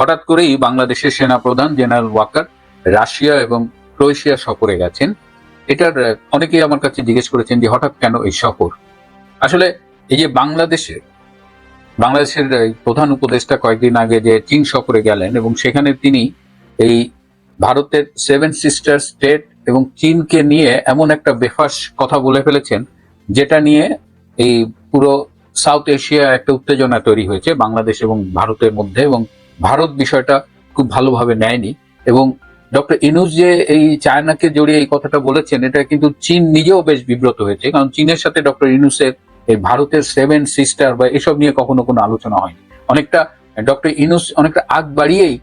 হঠাৎ করেই বাংলাদেশের সেনাপ্রধান জেনারেল ওয়াকার রাশিয়া এবং ক্রোয়েশিয়া সফরে গেছেন। এটার অনেকেই আমার কাছে জিজ্ঞেস করেছেন যে হঠাৎ কেন এই সফর? আসলে এই যে বাংলাদেশে, বাংলাদেশের প্রধান উপদেষ্টা কয়েকদিন আগে যে চীন সফরে গেলেন এবং সেখানে তিনি এই ভারতের সেভেন সিস্টার স্টেট এবং চীনকে নিয়ে এমন একটা বেফাস কথা বলে ফেলেছেন, যেটা নিয়ে এই পুরো সাউথ এশিয়া একটা উত্তেজনা তৈরি হয়েছে বাংলাদেশ এবং ভারতের মধ্যে এবং ভারত বিষয়টা খুব ভালোভাবে নেয়নি। এবং ডক্টর ইনুস যে এই চায়নাকে জড়িয়ে এই কথাটা বলেছেন, এটা কিন্তু চীন নিজেও বেশ বিব্রত হয়েছে। কারণ চীনের সাথে ডক্টর ইনুসের এই ভারতের সেভেন সিস্টার বা এসব নিয়ে কখনো কোনো আলোচনা হয়নি। অনেকটা ডক্টর ইনুস অনেকটা আগ বাড়িয়েই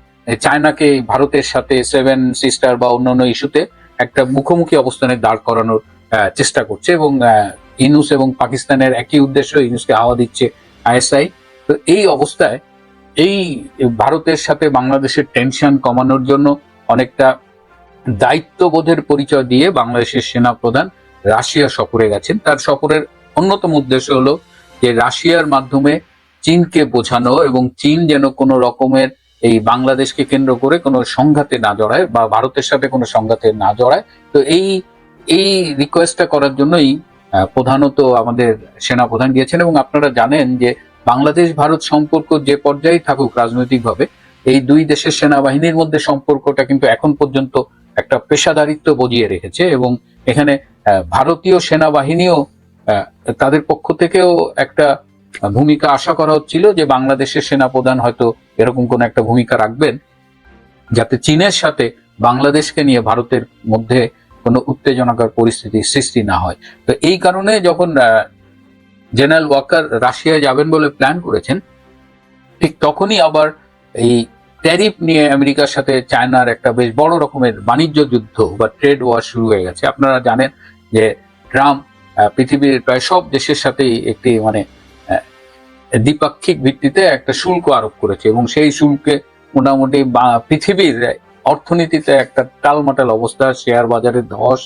চায়নাকে ভারতের সাথে সেভেন সিস্টার বা অন্যান্য ইস্যুতে একটা মুখোমুখি অবস্থানে দাঁড় করানোর চেষ্টা করছে এবং ইনুস এবং পাকিস্তানের একই উদ্দেশ্য ইনুসকে হাওয়া দিচ্ছে আইএসআই। তো এই অবস্থায় এই ভারতের সাথে বাংলাদেশের টেনশন কমানোর জন্য অনেকটা দায়িত্ববোধের পরিচয় দিয়ে বাংলাদেশের সেনা প্রধান রাশিয়া সফরে গেছেন। তার সফরের অন্যতম উদ্দেশ্য হলো যে রাশিয়ার মাধ্যমে চীনকে বোঝানো এবং চীন যেন কোনো রকমের এই বাংলাদেশকে কেন্দ্র করে কোনো সংঘাতে না জড়ায় বা ভারতের সাথে কোনো সংঘাতে না জড়ায়। তো এই এই রিকোয়েস্টটা করার জন্যই প্রধানত আমাদের সেনা প্রধান গিয়েছেন এবং আপনারা জানেন যে বাংলাদেশ, ভারত সম্পর্ক যে পর্যায়ে থাকুক রাজনৈতিকভাবে, এই দুই দেশের সেনাবাহিনীর মধ্যে সম্পর্কটা কিন্তু এখন পর্যন্ত একটা পেশাদারিত্ব বজিয়ে রেখেছে এবং এখানে ভারতীয় সেনাবাহিনীও তাদের পক্ষ থেকেও একটা ভূমিকা আশা করা হচ্ছিল যে বাংলাদেশের সেনাপ্রধান হয়তো এরকম কোন একটা ভূমিকা রাখবেন, যাতে চীনের সাথে বাংলাদেশকে নিয়ে ভারতের মধ্যে কোনো উত্তেজনাকর পরিস্থিতির সৃষ্টি না হয়। তো এই কারণে যখন জেনারেল ওয়াকার রাশিয়ায় যাবেন বলে প্ল্যান করেছেন। ঠিক তখনই আবার এই ট্যারিফ নিয়ে আমেরিকার সাথে চায়নার একটা বেশ বড় রকমের বাণিজ্য যুদ্ধ বা ট্রেড ওয়ার শুরু হয়ে গেছে। আপনারা জানেন যে ট্রাম্প পৃথিবীর প্রায় সব দেশের সাথেই একটি মানে দ্বিপাক্ষিক ভিত্তিতে একটা শুল্ক আরোপ করেছে এবং সেই শুল্কে মোটামুটি পৃথিবীর অর্থনীতিতে একটা টালমাটাল অবস্থা, শেয়ার বাজারে ধস,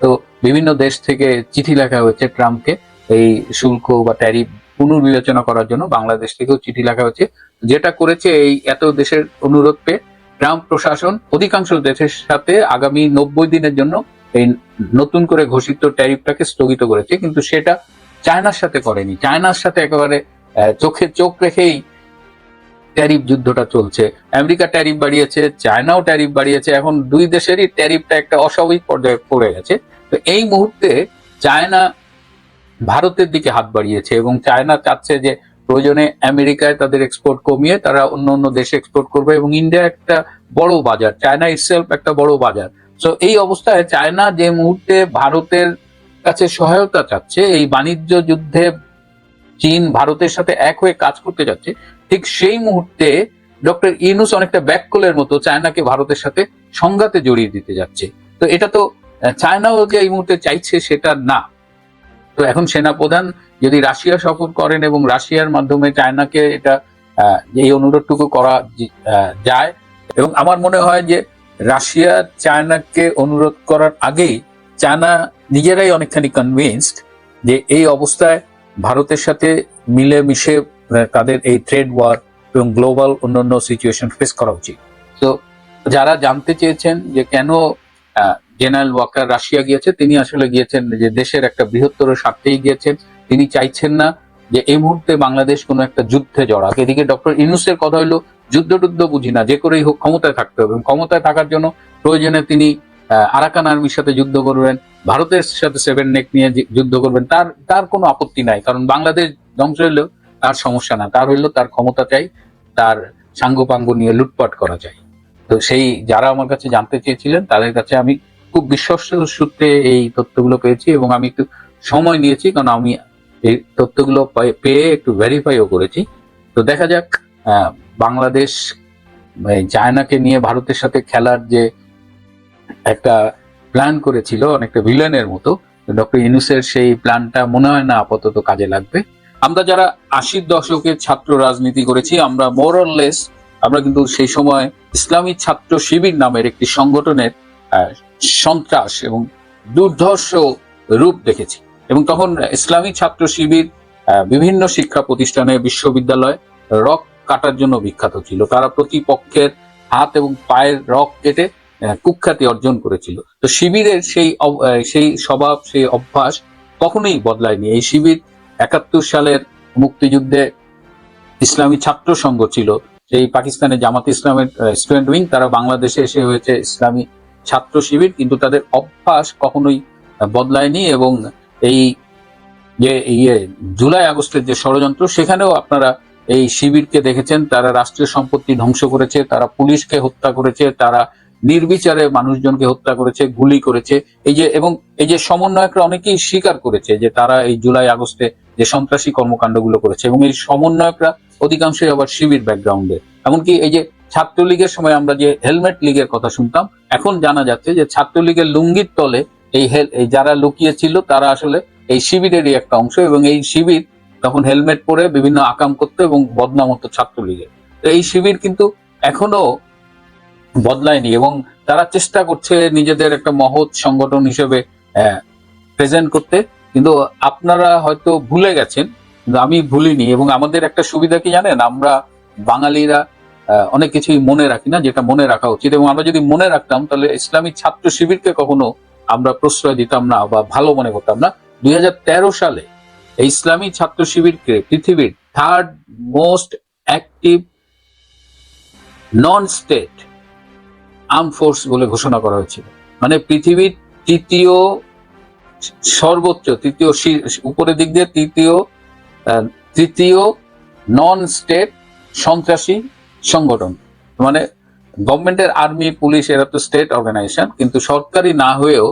তো বিভিন্ন দেশ থেকে চিঠি লেখা হয়েছে ট্রাম্পকে। এই শুল্ক বা ট্যারিফ পুনর্বিবেচনা করার জন্য বাংলাদেশ থেকেও চিঠি লেখা হয়েছে। যেটা করেছে এই এত দেশের অনুরোধ পেয়ে ট্রাম্প প্রশাসন অধিকাংশ দেশের সাথে আগামী নব্বই দিনের জন্য এই নতুন করে ঘোষিত ট্যারিফটাকে স্থগিত করেছে। কিন্তু সেটা চায়নার সাথে করেনি। চায়নার সাথে একেবারে চোখে চোখ রেখেই ট্যারিফ যুদ্ধটা চলছে। আমেরিকা ট্যারিফ বাড়িয়েছে, চায়নাও ট্যারিফ বাড়িয়েছে। এখন দুই দেশেরই ট্যারিফটা একটা অস্বাভাবিক পর্যায়ে পড়ে গেছে। তো এই মুহূর্তে চায়না ভারতের দিকে হাত বাড়িয়েছে এবং চায়না চাচ্ছে যে প্রয়োজনে আমেরিকায় তাদের এক্সপোর্ট কমিয়ে তারা অন্য অন্য দেশে এক্সপোর্ট করবে এবং ইন্ডিয়া একটা বড় বাজার, চায়না ইটসেলফ একটা বড় বাজার। তো এই অবস্থায় চায়না যে মুহূর্তে ভারতের কাছে সহায়তা চাচ্ছে, এই বাণিজ্য যুদ্ধে চীন ভারতের সাথে এক হয়ে কাজ করতে যাচ্ছে, ঠিক সেই মুহূর্তে ডক্টর ইনুস অনেকটা ব্যাককলের মতো চায়নাকে ভারতের সাথে সংঘাতে জড়িয়ে দিতে যাচ্ছে। তো এটা তো চায়নাও যে এই মুহূর্তে চাইছে সেটা না। তো এখন সেনাপ্রধান যদি রাশিয়া সফর করেন এবং রাশিয়ার মাধ্যমে চায়নাকে এটা এই অনুরোধটুকু করা যায়, এবং আমার মনে হয় যে রাশিয়া চায়নাকে অনুরোধ করার আগেই চায়না নিজেরাই অনেকখানি কনভিন্সড যে এই অবস্থায় ভারতের সাথে মিলে মিশে তাদের এই ট্রেড ওয়ার এবং গ্লোবাল অন্যান্য সিচুয়েশন ফেস করা উচিত। তো যারা জানতে চেয়েছেন যে কেন জেনারেল ওয়াকার রাশিয়া গিয়েছে, তিনি আসলে গিয়েছেন যে দেশের একটা বৃহত্তর স্বার্থেই গিয়েছেন। তিনি চাইছেন না যে এই মুহূর্তে বাংলাদেশ কোনো একটা যুদ্ধে জড়াক। এদিকে ডক্টর ইনুসের কথা হলো যুদ্ধ টুদ্ধ বুঝি না, যে করেই হোক ক্ষমতায় থাকতে হবে। ক্ষমতায় থাকার জন্য প্রয়োজনে তিনি আরাকান আর্মির সাথে যুদ্ধ করবেন, ভারতের সাথে সেভেন নেক নিয়ে যুদ্ধ করবেন, তার তার কোনো আপত্তি নাই। কারণ বাংলাদেশ ধ্বংস হইলেও তার সমস্যা না। তার হইল তার ক্ষমতা চাই, তার সাঙ্গপাঙ্গ নিয়ে লুটপাট করা চাই। তো সেই, যারা আমার কাছে জানতে চেয়েছিলেন, তাদের কাছে আমি খুব বিশ্বস্ত সূত্রে এই তথ্যগুলো পেয়েছি এবং আমি একটু সময় নিয়েছি, কারণ আমি এই তথ্যগুলো পেয়ে একটু ভেরিফাইও করেছি। তো দেখা যাক বাংলাদেশ চায়নাকে নিয়ে ভারতের সাথে খেলার যে একটা প্ল্যান করেছিল, অনেকটা ভিলেনের মতো, ডক্টর ইনুসের সেই প্ল্যানটা মনে হয় না আপাতত কাজে লাগবে। আমরা যারা আশির দশকের ছাত্র রাজনীতি করেছি, আমরা মোরলেস আমরা কিন্তু সেই সময় ইসলামী ছাত্র শিবির নামের একটি সংগঠনের সন্ত্রাস এবং দুর্ধর্ষ রূপ দেখেছি। এবং তখন ইসলামী ছাত্র শিবির বিভিন্ন শিক্ষা প্রতিষ্ঠানে বিশ্ববিদ্যালয় রক্ত কাটার জন্য বিখ্যাত ছিল। তারা প্রতিপক্ষের হাত এবং পায়ের রক কেটে কুখ্যাতি অর্জন করেছিল। তো শিবিরের সেই সেই স্বভাব, সেই অভ্যাস কখনোই বদলায়নি। এই শিবির একাত্তর সালের মুক্তিযুদ্ধে ইসলামী ছাত্র সংঘ ছিল। সেই পাকিস্তানের জামাত ইসলামের স্টুডেন্ট উইং তারা বাংলাদেশে এসে হয়েছে ইসলামী ছাত্র শিবির, কিন্তু তাদের অভ্যাস কখনোই বদলায়নি এবং এই যে ইয়ে জুলাই আগস্টের যে ষড়যন্ত্র, সেখানেও আপনারা এই শিবিরকে দেখেছেন। তারা রাষ্ট্রীয় সম্পত্তি ধ্বংস করেছে, তারা পুলিশকে হত্যা করেছে, তারা নির্বিচারে মানুষজনকে হত্যা করেছে, গুলি করেছে। এই যে এবং এই যে সমন্বয়করা অনেকেই স্বীকার করেছে যে তারা এই জুলাই আগস্টে যে সন্ত্রাসী কর্মকাণ্ডগুলো করেছে এবং এই সমন্বয়করা অধিকাংশই আবার শিবির ব্যাকগ্রাউন্ডে এমনকি এই যে ছাত্রলীগের সময় আমরা যে হেলমেট লীগের কথা শুনতাম, এখন জানা যাচ্ছে যে ছাত্রলীগের লুঙ্গির তলে এই যারা লুকিয়েছিল তারা আসলে এই শিবিরেরই একটা অংশ এবং এই শিবির তখন হেলমেট পরে বিভিন্ন আকাম করতো এবং বদনাম হতো ছাত্রলীগের। তো এই শিবির কিন্তু এখনও বদলায়নি এবং তারা চেষ্টা করছে নিজেদের একটা মহৎ সংগঠন হিসেবে প্রেজেন্ট করতে। কিন্তু আপনারা হয়তো ভুলে গেছেন, কিন্তু আমি ভুলিনি এবং আমাদের একটা সুবিধা কি জানেন? আমরা বাঙালিরা অনেক কিছুই মনে রাখি না, যেটা মনে রাখা উচিত। এবং আমরা যদি মনে রাখতাম, তাহলে ইসলামী ছাত্র শিবিরকে কখনো আমরা প্রশ্রয় দিতাম না বা ভালো মনে করতাম না। দুই হাজার তেরো সালে ইসলামী ছাত্র শিবিরকে পৃথিবীর third most active non state arm force বলে ঘোষণা করা হয়েছিল। মানে পৃথিবীর তৃতীয় সর্বোচ্চ, তৃতীয় উপরের দিক দিয়ে তৃতীয় তৃতীয় নন স্টেট সন্ত্রাসী সংগঠন। মানে গভর্নমেন্টের আর্মি পুলিশ এরা তো স্টেট অর্গানাইজেশন কিন্তু সরকারি না হয়েও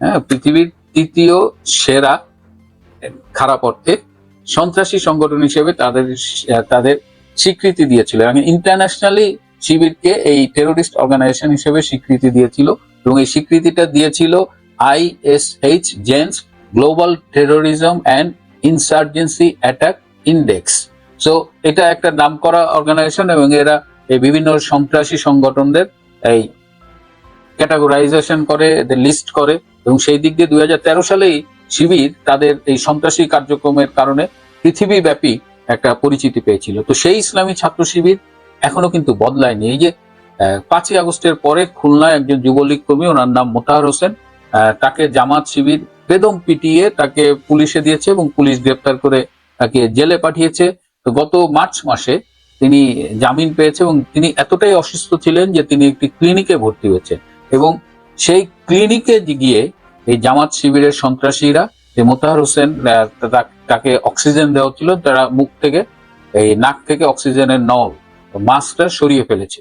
হ্যাঁ, পৃথিবীর তৃতীয় সেরা খারাপ অর্থে সন্ত্রাসী সংগঠন হিসেবে তাদের তাদের স্বীকৃতি দিয়েছিল। এবং ইন্টারন্যাশনালি শিবিরকে এই টেরোরিস্ট অর্গানাইজেশন হিসেবে স্বীকৃতি দিয়েছিল এবং এই স্বীকৃতিটা দিয়েছিল ISH Jane's global terrorism and insurgency attack index so এটা একটা নাম করা অর্গানাইজেশন এবং এরা এই বিভিন্ন সন্ত্রাসী সংগঠনদের এই ক্যাটাগরাইজেশন করে, এদের লিস্ট করে এবং সেই দিক দিয়ে দুই হাজার সালেই শিবির তাদের এই সন্ত্রাসী কার্যক্রমের কারণে পৃথিবীব্যাপী একটা পরিচিতি পেয়েছিল। তো সেই ইসলামী ছাত্র শিবির এখনও কিন্তু বদলায়নি। এই যে পাঁচই আগস্টের পরে খুলনায় একজন যুবলীগ কর্মী, ওনার নাম মোতাহার হোসেন তাকে জামাত শিবির বেদম পিটিয়ে তাকে পুলিশে দিয়েছে এবং পুলিশ গ্রেপ্তার করে তাকে জেলে পাঠিয়েছে। তো গত মার্চ মাসে তিনি জামিন পেয়েছে এবং তিনি এতটাই অসুস্থ ছিলেন যে তিনি একটি ক্লিনিকে ভর্তি হয়েছে এবং সেই ক্লিনিকে গিয়ে এই জামাত শিবিরের সন্ত্রাসীরা, যে মোতাহার হোসেন তাকে অক্সিজেন দেওয়া ছিল তারা মুখ থেকে, এই নাক থেকে অক্সিজেনের নল, মাস্কটা সরিয়ে ফেলেছে।